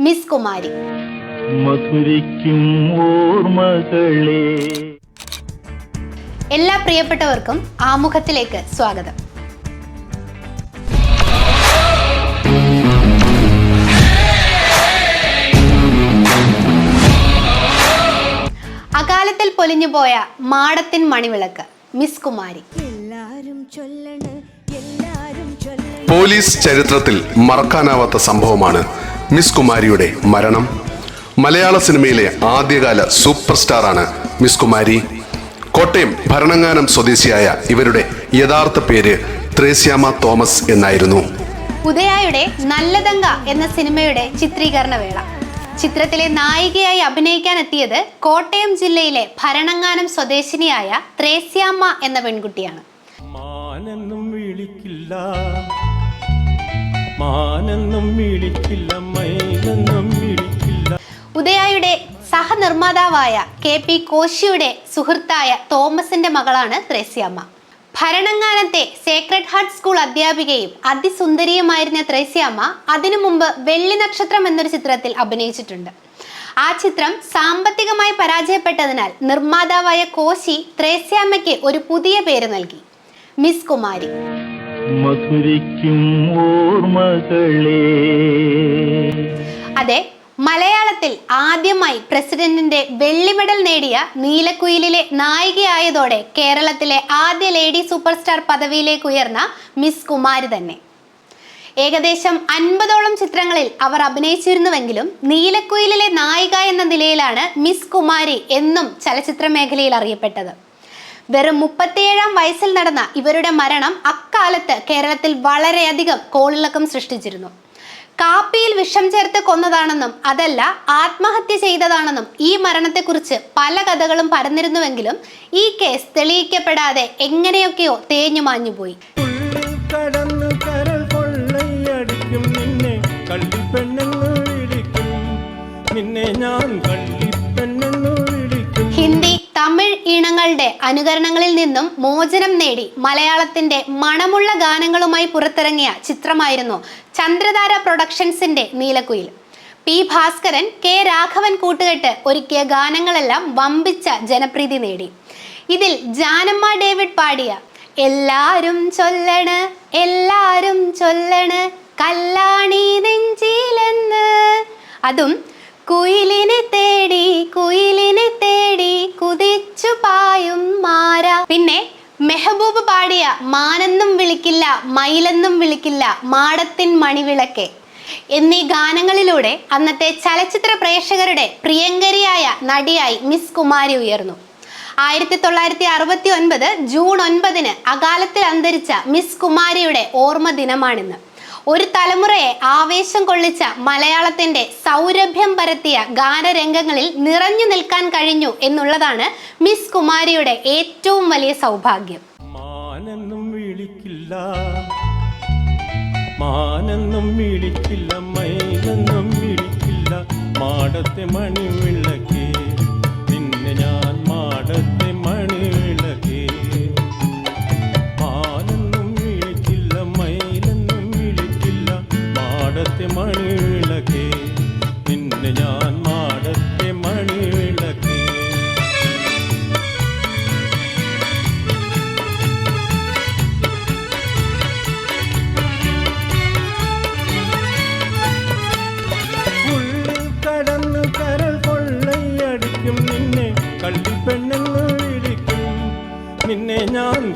Miss Kumari. മധുരിക്കും ഓർമ്മകളെ. എല്ലാ പ്രിയപ്പെട്ടവർക്കും ആമുഖത്തിലേക്ക് സ്വാഗതം. അകാലത്തിൽ പൊലിഞ്ഞു പോയ മാടത്തിൻ മണിവിളക്ക് മിസ് കുമാരി. എല്ലാരും ചൊല്ലണ് എല്ലാരും ചൊല്ലണ്. പോലീസ് ചരിത്രത്തിൽ മറക്കാനാവാത്ത സംഭവമാണ് മിസ് കുമാരിയുടെ മരണം. മലയാള സിനിമയിലെ ആദ്യകാല സൂപ്പർ സ്റ്റാറാണ് മിസ് കുമാരി. കോട്ടയം ഭരണങ്ങാനം സ്വദേശിയായ ഇവരുടെ യഥാർത്ഥ പേര് ത്രേസ്യാമ തോമസ് എന്നായിരുന്നു. ഉദയായുടെ നല്ലതങ്ക എന്ന സിനിമയുടെ ചിത്രീകരണ വേള ചിത്രത്തിലെ നായികയായി അഭിനയിക്കാൻ എത്തിയത് കോട്ടയം ജില്ലയിലെ ഭരണങ്ങാനം സ്വദേശിനിയായ ത്രേസ്യാമ്മ എന്ന പെൺകുട്ടിയാണ്. മാനെന്നും വിളിക്കില്ല. വിളിക്കില്ല വിളിക്കില്ല ഉദയായുടെ സഹനിർമ്മാതാവായ കെ പി കോശിയുടെ സുഹൃത്തായ തോമസിന്റെ മകളാണ് ത്രേസ്യാമ്മ. ഭരണങ്ങാനത്തെ സേക്രഡ് ഹാർട്ട് സ്കൂൾ അധ്യാപികയും അതിസുന്ദരിയുമായിരുന്ന ത്രേസ്യാമ്മ അതിനു മുമ്പ് വെള്ളി നക്ഷത്രം എന്നൊരു ചിത്രത്തിൽ അഭിനയിച്ചിട്ടുണ്ട്. ആ ചിത്രം സാമ്പത്തികമായി പരാജയപ്പെട്ടതിനാൽ നിർമ്മാതാവായ കോശി ത്രേസ്യാമ്മയ്ക്ക് ഒരു പുതിയ പേര് നൽകി. മിസ് കുമാരി. മധുരിക്കും ഓർമ്മകളെ. അതെ മലയാളത്തിൽ ആദ്യമായി പ്രസിഡന്റിന്റെ വെള്ളി മെഡൽ നേടിയ നീലക്കുയിലിലെ നായികയായതോടെ കേരളത്തിലെ ആദ്യ ലേഡി സൂപ്പർ സ്റ്റാർ പദവിയിലേക്ക് ഉയർന്ന മിസ് കുമാരി തന്നെ. ഏകദേശം അൻപതോളം ചിത്രങ്ങളിൽ അവർ അഭിനയിച്ചിരുന്നുവെങ്കിലും നീലക്കുയിലിലെ നായിക എന്ന നിലയിലാണ് മിസ് കുമാരി എന്നും ചലച്ചിത്ര മേഖലയിൽ അറിയപ്പെട്ടത്. വെറും മുപ്പത്തിയേഴാം വയസ്സിൽ നടന്ന ഇവരുടെ മരണം അക്കാലത്ത് കേരളത്തിൽ വളരെയധികം കോളിളക്കം സൃഷ്ടിച്ചിരുന്നു. കാപ്പിയിൽ വിഷം ചേർത്ത് കൊന്നതാണെന്നും അതല്ല ആത്മഹത്യ ചെയ്തതാണെന്നും ഈ മരണത്തെക്കുറിച്ച് പല കഥകളും പരന്നിരുന്നുവെങ്കിലും ഈ കേസ് തെളിയിക്കപ്പെടാതെ എങ്ങനെയൊക്കെയോ തേഞ്ഞു മാഞ്ഞുപോയി നിന്നെ ഞാൻ ഹിന്ദി തമിഴ് ഈണങ്ങളുടെ അനുകരണങ്ങളിൽ നിന്നും മോചനം നേടി മലയാളത്തിന്റെ മണമുള്ള ഗാനങ്ങളുമായി പുറത്തിറങ്ങിയ ചിത്രമായിരുന്നു ചന്ദ്രധാര പ്രൊഡക്ഷൻസിന്റെ നീലക്കുയിൽ. പി ഭാസ്കരൻ കെ രാഘവൻ കൂട്ടുകെട്ട് ഒരുക്കിയ ഗാനങ്ങളെല്ലാം വമ്പിച്ച ജനപ്രീതി നേടി. ഇതിൽ ജാനമ്മ ഡേവിഡ് പാടിയ എല്ലാരും ചൊല്ലണ് എല്ലാരും ചൊല്ലണ് കല്ലാണി നെഞ്ചിലെന്ന് അതും കുയിലിനെ തേടി കുയിലിനെ തേടി കുതിച്ചു പായും മാര. പിന്നെ മെഹബൂബ് പാടിയ മാനെന്നും വിളിക്കില്ല മയിലെന്നും വിളിക്കില്ല മാടത്തിൻ മണിവിളക്കെ. എന്നീ ഗാനങ്ങളിലൂടെ അന്നത്തെ ചലച്ചിത്ര പ്രേക്ഷകരുടെ പ്രിയങ്കരിയായ നടിയായി മിസ് കുമാരി ഉയർന്നു. ആയിരത്തി തൊള്ളായിരത്തി അറുപത്തി ഒൻപത് ജൂൺ ഒൻപതിന് അകാലത്തിൽ അന്തരിച്ച മിസ് കുമാരിയുടെ ഓർമ്മ ദിനമാണിന്ന്. ഒരു തലമുറയെ ആവേശം കൊള്ളിച്ച മലയാളത്തിന്റെ സൗരഭ്യം പരത്തിയ ഗാനരംഗങ്ങളിൽ നിറഞ്ഞു നിൽക്കാൻ കഴിഞ്ഞു എന്നുള്ളതാണ് മിസ് കുമാരിയുടെ ഏറ്റവും വലിയ സൗഭാഗ്യം. മാനെന്നും വിളിക്കില്ല. മാനെന്നും വിളിക്കില്ല. മൈനെന്നും വിളിക്കില്ല. മാടത്തെ മണിവിള്ള நான்